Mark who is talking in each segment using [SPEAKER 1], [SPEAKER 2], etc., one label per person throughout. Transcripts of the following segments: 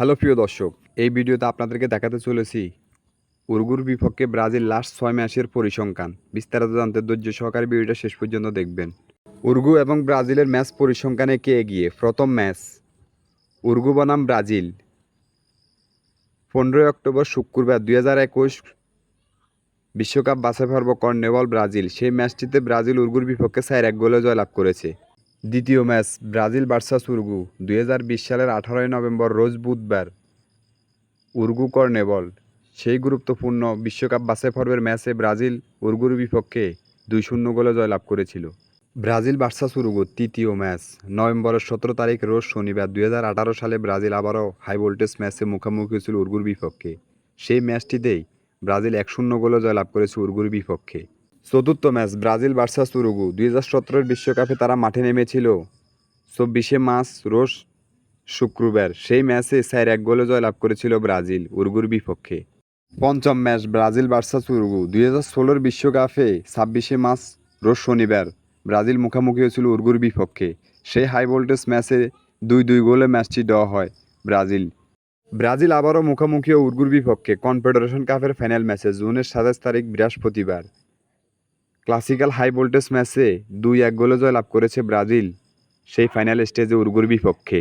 [SPEAKER 1] Hello প্রিয় দর্শক, এই ভিডিওতে আপনাদেরকে দেখাতে চলেছি উরগুর বিপক্ষে ব্রাজিল লাস্ট ছয় ম্যাচের পরিসংখ্যান। বিস্তারিত জানতে ধৈর্য সহকারে ভিডিওটা শেষ পর্যন্ত দেখবেন। উরগু এবং ব্রাজিলের ম্যাচ পরিসংখ্যানে কে এগিয়ে? প্রথম ম্যাচ, উরগু বনাম ব্রাজিল। পনেরোই অক্টোবর শুক্রবার দুই হাজার একুশ বিশ্বকাপ বাছাই পর্ব কর্নেবল ব্রাজিল। সেই ম্যাচটিতে ব্রাজিল উরগুর বিপক্ষে চার এক গোলে জয়লাভ করেছে। দ্বিতীয় ম্যাচ ব্রাজিল ভার্সাস উরগু দুই সালের আঠারোই নভেম্বর রোজ বুধবার। উরগু কর্নেবল সেই গুরুত্বপূর্ণ বিশ্বকাপ বাসে পর্বের ম্যাচে ব্রাজিল উরগুর বিপক্ষে দুই শূন্য গোলে জয়লাভ করেছিল। ব্রাজিল ভার্সাস উরুগু তৃতীয় ম্যাচ। নভেম্বরের সতেরো তারিখ রোজ শনিবার দুই হাজার আঠারো সালে ব্রাজিল আবারও হাই ভোল্টেজ ম্যাচে মুখোমুখি হয়েছিল উরগুর বিপক্ষে। সেই ম্যাচটিতেই ব্রাজিল এক শূন্য গোলে জয়লাভ করেছে উরগুর বিপক্ষে। চতুর্থ ম্যাচ ব্রাজিল ভার্সাস উরুগু দুই হাজার সতেরোর বিশ্বকাপে তারা মাঠে নেমেছিল। চব্বিশে মার্চ, রোজ শুক্রবার, সেই ম্যাচে চার এক গোলে জয়লাভ করেছিল ব্রাজিল, উরগুর বিপক্ষে। পঞ্চম ম্যাচ ব্রাজিল ভার্সাস উরুগু দুই হাজার ষোলোর বিশ্বকাপে ছাব্বিশে মার্চ, রোজ শনিবার, ব্রাজিল মুখোমুখি হয়েছিল উরগুর বিপক্ষে। সেই হাই ভোল্টেজ ম্যাচে দুই দুই গোলে ম্যাচটি দেওয়া হয় ব্রাজিল। ব্রাজিল আবারও মুখোমুখি উরগুর বিপক্ষে। কনফেডারেশন কাপের ফাইনাল ম্যাচে জুনের সাতাশ তারিখ বৃহস্পতিবার। ক্লাসিক্যাল হাই ভোল্টেজ ম্যাচে দুই এক গোলে জয়লাভ করেছে ব্রাজিল, সেই ফাইনাল স্টেজে উরগুর বিপক্ষে।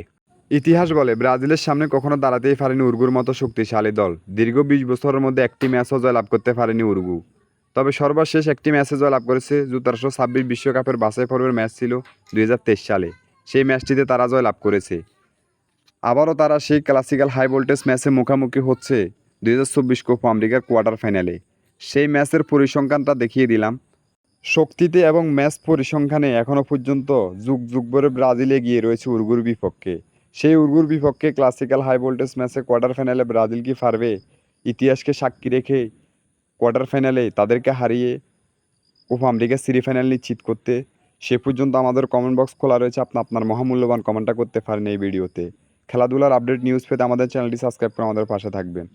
[SPEAKER 1] ইতিহাস বলে, ব্রাজিলের সামনে কখনো দাঁড়াতেই পারেনি উরগুর মতো শক্তিশালী দল। দীর্ঘ বিশ বছরের মধ্যে একটি ম্যাচও জয়লাভ করতে পারেনি উরগু। তবে সর্বশেষ একটি ম্যাচে জয়লাভ করেছে যুক্তরাষ্ট্র ছাব্বিশ বিশ্বকাপের বাছাই পর্বের ম্যাচ ছিল দুই হাজার তেইশ সালে। সেই ম্যাচটিতে তারা জয়লাভ করেছে। আবারও তারা সেই ক্লাসিক্যাল হাই ভোল্টেজ ম্যাচে মুখোমুখি হচ্ছে দুই হাজার চব্বিশ কোপ আমেরিকার কোয়ার্টার ফাইনালে। সেই ম্যাচের পরিসংখ্যানটা দেখিয়ে দিলাম। শক্তিতে এবং ম্যাচ পরিসংখ্যানে এখনও পর্যন্ত যুগ যুগ ধরে ব্রাজিল এগিয়ে রয়েছে উরগুর বিপক্ষে। সেই উরগুর বিপক্ষে ক্লাসিক্যাল হাই ভোল্টেজ ম্যাচে কোয়ার্টার ফাইনালে ব্রাজিল কি পারবে? ইতিহাসকে সাক্ষী রেখে কোয়ার্টার ফাইনালে তাদেরকে হারিয়ে কোপা আমেরিকার সেমিফাইনাল নিশ্চিত করতে, সে পর্যন্ত আমাদের কমেন্ট বক্স খোলা রয়েছে। আপনি আপনার মহামূল্যবান কমেন্টটা করতে পারেন এই ভিডিওতে খেলাধুলার আপডেট নিউজ পেতে আমাদের চ্যানেলটি সাবস্ক্রাইব করে আমাদের পাশে থাকবেন।